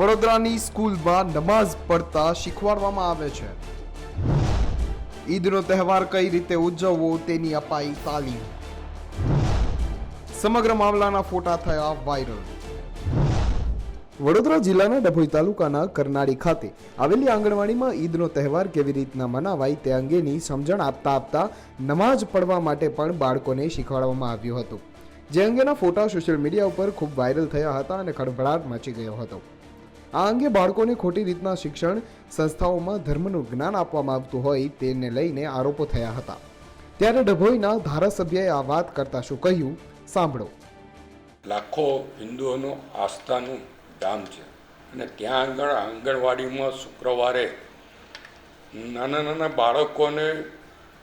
વડોદરાની સ્કૂલમાં નમાઝ પડતા શીખવાડવામાં આવે છે. ઈદનો તહેવાર કઈ રીતે ઉજવવો તેની અપાઈ તાલીમ. સમગ્ર મામલાના ફોટા થયા વાયરલ. વડોદરા જિલ્લાના ડભોઈ તાલુકાના કરનાળી ખાતે આવેલી આંગણવાડીમાં ઈદનો તહેવાર કેવી રીતના મનાવાય તે અંગેની સમજણ આપતા આપતા નમાઝ પડવા માટે પણ બાળકોને શીખવાડવામાં આવ્યું હતું. જે અંગેના ફોટા સોશિયલ મીડિયા ઉપર ખૂબ વાયરલ થયા હતા અને ખળભળાટ મચી ગયો હતો. આ અંગે બાળકોને ખોટી રીતના શિક્ષણ, સંસ્થાઓમાં ધર્મનું જ્ઞાન આપવામાં આવતું હોય તેને લઈને આરોપો થયા હતા. ત્યારે ડભોઈના ધારાસભ્યએ આ વાત કરતા શું કહ્યું? સાંભળો. લાખો હિન્દુઓનું આસ્થાનું ધામ છે અને ત્યાં આગળ આંગણવાડીમાં શુક્રવારે નાના નાના બાળકોને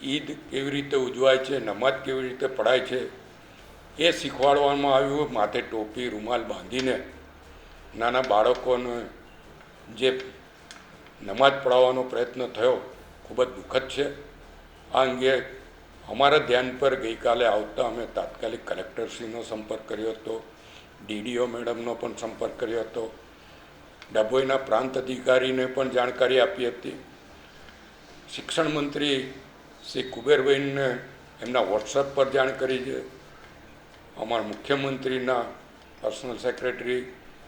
ઈદ કેવી રીતે ઉજવાય છે નમાજ કેવી રીતે પઢાય છે એ શીખવાડવામાં આવ્યું, માથે ટોપી, રૂમાલ બાંધીને નાના બાળકોને જે નમાજ પઢાવવાનો પ્રયત્ન થયો, ખૂબ જ દુઃખદ છે. આ અંગે અમારા ધ્યાન પર ગઈકાલે આવતા અમે તાત્કાલિક કલેક્ટરશ્રીનો સંપર્ક કર્યો હતો, ડીડીઓ મેડમનો પણ સંપર્ક કર્યો હતો. ડભોઈના પ્રાંત અધિકારીને પણ જાણકારી આપી હતી. શિક્ષણ મંત્રી શ્રી કુબેરભાઈને એમના વોટ્સઅપ પર જાણ કરી છે. અમારા મુખ્યમંત્રીના પર્સનલ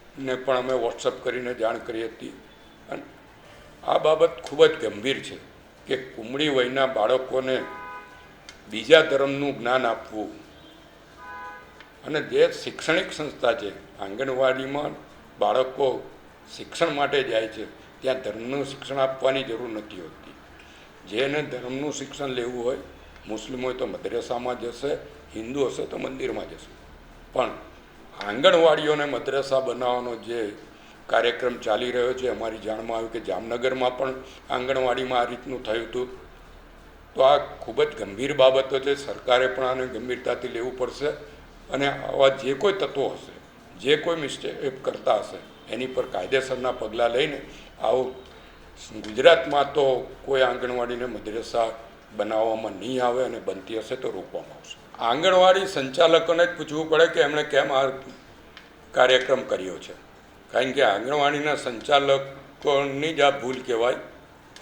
સેક્રેટરીને પણ અમે વોટ્સઅપ કરીને જાણ કરી હતી. અને આ બાબત ખૂબ જ ગંભીર છે કે કુમળી વયના બાળકોને બીજા ધર્મનું જ્ઞાન આપવું. અને જે શૈક્ષણિક સંસ્થા છે, આંગણવાડીમાં બાળકો શિક્ષણ માટે જાય છે, ત્યાં ધર્મનું શિક્ષણ આપવાની જરૂર નથી હોતી. જેને ધર્મનું શિક્ષણ લેવું હોય, મુસ્લિમ હોય તો મદ્રેસામાં જશે, હિન્દુ હશે તો મંદિરમાં જશે. પણ આંગણવાડીઓને મદ્રેસા બનાવવાનો જે કાર્યક્રમ ચાલી રહ્યો છે, અમારી જાણમાં આવ્યું કે જામનગરમાં પણ આંગણવાડીમાં આ રીતનું થયું હતું. તો આ ખૂબ જ ગંભીર બાબતો છે, સરકારે પણ આને ગંભીરતાથી લેવું પડશે અને આવા જે કોઈ તત્વો હશે, જે કોઈ મિસ્ટેક કરતા હશે, એની પર કાયદેસરના પગલાં લઈને આવું ગુજરાતમાં તો કોઈ આંગણવાડીને મદ્રેસા બનાવવામાં નહીં આવે અને બનતી હશે તો રોકવામાં આવશે. આંગણવાડી સંચાલકોને જ પૂછવું પડે કે એમણે કેમ આ કાર્યક્રમ કર્યો છે. કારણ કે આંગણવાડીના સંચાલકોની જ આ ભૂલ કહેવાય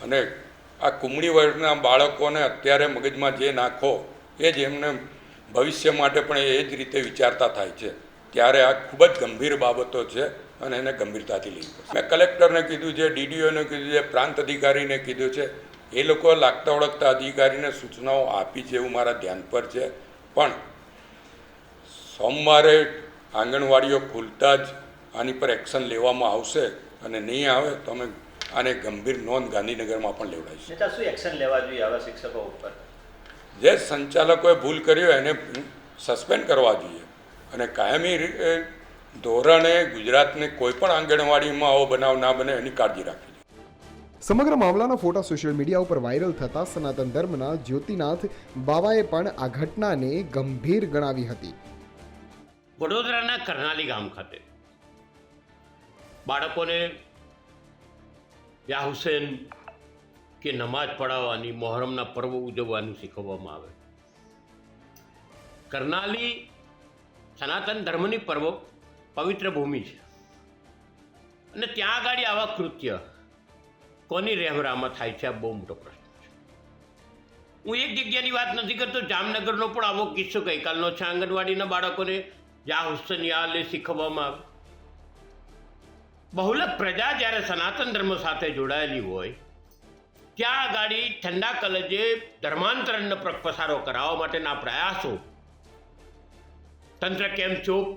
અને આ કુમળી વર્ગના બાળકોને અત્યારે મગજમાં જે નાખો એ જ એમને ભવિષ્ય માટે પણ એ જ રીતે વિચારતા થાય છે. ત્યારે આ ખૂબ જ ગંભીર બાબતો છે અને એને ગંભીરતાથી લેવી પડશે મેં કલેક્ટરને કીધું છે, ડીડીઓને કીધું છે, પ્રાંત અધિકારીને કીધું છે, એ લોકો લાગતા ઓળખતા અધિકારીને સૂચનાઓ આપી છે એવું મારા ધ્યાન પર છે. પણ સોમવારે આંગણવાડીઓ ખુલતા જ આની પર એક્શન લેવામાં આવશે અને નહીં આવે તો અમે આને ગંભીર નોંધ ગાંધીનગરમાં પણ લેવડાવીશું. શું એક્શન લેવા જોઈએ આવા શિક્ષકો ઉપર? જે સંચાલકોએ ભૂલ કરી હોય એને સસ્પેન્ડ કરવા જોઈએ. અને કાયમી ધોરણે ગુજરાતને કોઈ પણ આંગણવાડીમાં આવો બનાવ ના બને એની કાળજી રાખવી. જોઈએ સમગ્ર મામલાના ફોટા સોશિયલ મીડિયા ઉપર વાયરલ થતા સનાતન ધર્મના જ્યોતિનાથ બાવાએ પણ આ ઘટનાને ગંભીર ગણાવી હતી. વડોદરાના કરનાલી ગામ ખાતે બાળકોને યા હુસેન કે નમાજ પઢાવવાની, મોહરમના પર્વ ઉજવવાનું શીખવવામાં આવે. કરનાલી સનાતન ધર્મની પર્વ પવિત્ર ભૂમિ છે. અને ત્યાં આગળ આવા કૃત્ય કોની રહેવરામાં થાય છે? આ બહુ મોટો પ્રશ્ન છે. હું એક જગ્યાની વાત નથી કરતો, જામનગરનો પણ આવો કિસ્સો ગઈકાલનો છે. આંગણવાડીના બાળકોને યા હુસન યાલે શીખવવામાં આવે. બહુલક પ્રજા જ્યારે સનાતન ધર્મ સાથે જોડાયેલી હોય, ત્યાં આગાડી ઠંડા કલજે ધર્માંતરણનો પસારો કરાવવા માટેના પ્રયાસો. તંત્ર કેમ ચૂપ?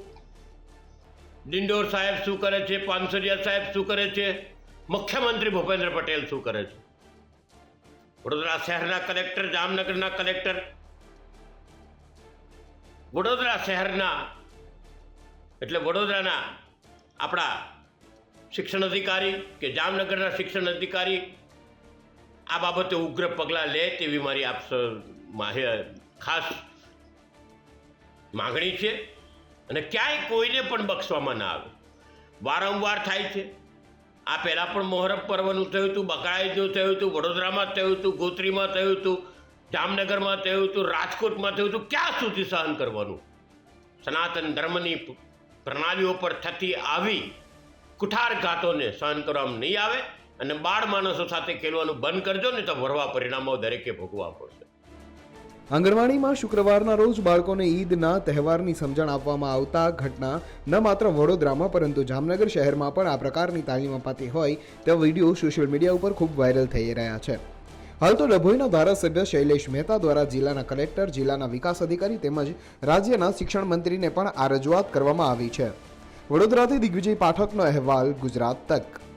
ડિંડોર સાહેબ શું કરે છે? પાનસરિયા સાહેબ શું કરે છે? મુખ્યમંત્રી ભૂપેન્દ્ર પટેલ શું કરે છે? વડોદરા શહેરના કલેક્ટર, જામનગરના કલેક્ટર. વડોદરા શહેરના, એટલે વડોદરાના આપણા શિક્ષણ અધિકારી કે જામનગરના શિક્ષણ અધિકારી આ બાબતે ઉગ્ર પગલાં લે તેવી મારી આપ ખાસ માગણી છે અને ક્યાંય કોઈને પણ બક્ષવામાં ના આવે. વારંવાર થાય છે આ પહેલાં પણ મોહરમ પર્વનું થયું હતું બકરાઈદનું થયું હતું, વડોદરામાં થયું હતું, ગોત્રીમાં થયું હતું, જામનગરમાં થયું હતું, રાજકોટમાં થયું હતું, ક્યાં સુધી સહન કરવાનું? સનાતન ધર્મની પ્રણાલીઓ પર થતી આવી કુઠારઘાતોને સહન કરવામાં નહીં આવે અને બાળ માણસો સાથે ખેલવાનું બંધ કરજો ને તો ભરવા પરિણામો દરેકે ભોગવવા પડશે. આંગણવાડીમાં શુક્રવારના રોજ બાળકોને ઈદના તહેવારની સમજણ આપવામાં આવતા ઘટના ન માત્ર વડોદરામાં પરંતુ જામનગર શહેરમાં પણ આ પ્રકારની તાલીમ અપાતી હોય તેવા વીડિયો સોશિયલ મીડિયા ઉપર ખૂબ વાયરલ થઈ રહ્યા છે. હાલ તો ડભોઈના ધારાસભ્ય શૈલેષ મહેતા દ્વારા જિલ્લાના કલેક્ટર, જિલ્લાના વિકાસ અધિકારી તેમજ રાજ્યના શિક્ષણ મંત્રીને પણ આ રજૂઆત કરવામાં આવી છે. વડોદરાથી દિગ્વિજય પાઠકનો અહેવાલ, ગુજરાત તક